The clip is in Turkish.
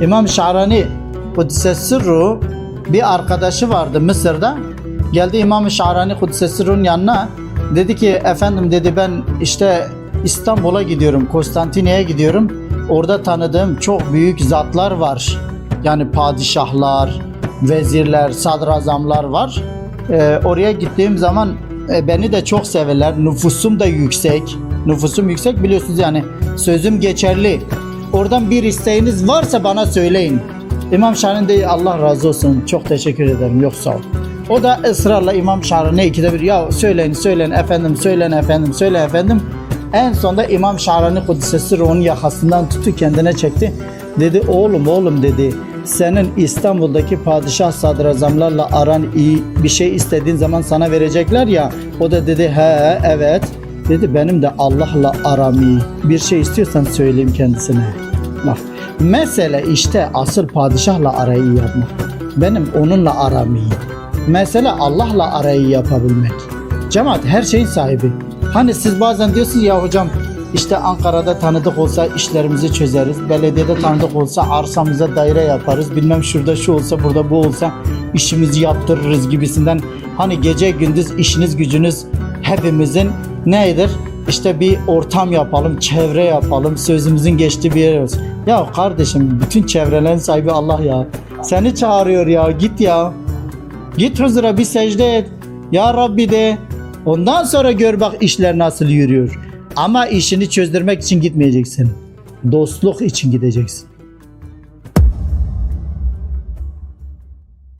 İmam Şa'rani Kudüs'e sırru bir arkadaşı vardı Mısır'da. Geldi İmam Şa'rani Kudüs'e sırrun yanına. Dedi ki efendim dedi ben işte İstanbul'a gidiyorum, Konstantiniye'ye gidiyorum. Orada tanıdığım çok büyük zatlar var. Yani padişahlar, vezirler, sadrazamlar var. Ee, oraya gittiğim zaman e, beni de çok severler. Nüfusum da yüksek. Nüfusum yüksek biliyorsunuz yani sözüm geçerli. Oradan bir isteğiniz varsa bana söyleyin. İmam Şahin de Allah razı olsun. Çok teşekkür ederim. Yok sağ ol. O da ısrarla İmam Şahin'e ikide bir ya söyleyin söyleyin efendim söyleyin efendim söyleyin efendim. En sonunda İmam Şahrani Kudüs'e sırrı onun yakasından tuttu kendine çekti. Dedi oğlum oğlum dedi senin İstanbul'daki padişah sadrazamlarla aran iyi bir şey istediğin zaman sana verecekler ya. O da dedi he evet. Dedi benim de Allah'la aram. Bir şey istiyorsan söyleyeyim kendisine. Bak mesele işte asıl padişahla arayı yapmak. Benim onunla aram iyi. Mesele Allah'la arayı yapabilmek. Cemaat her şeyin sahibi. Hani siz bazen diyorsunuz ya hocam işte Ankara'da tanıdık olsa işlerimizi çözeriz. Belediyede tanıdık olsa arsamıza daire yaparız. Bilmem şurada şu olsa burada bu olsa işimizi yaptırırız gibisinden. Hani gece gündüz işiniz gücünüz hepimizin nedir? İşte bir ortam yapalım, çevre yapalım, sözümüzün geçtiği bir yer olsun. Ya kardeşim bütün çevrelerin sahibi Allah ya. Seni çağırıyor ya git ya. Git huzura bir secde et. Ya Rabbi de. Ondan sonra gör bak işler nasıl yürüyor. Ama işini çözdürmek için gitmeyeceksin. Dostluk için gideceksin.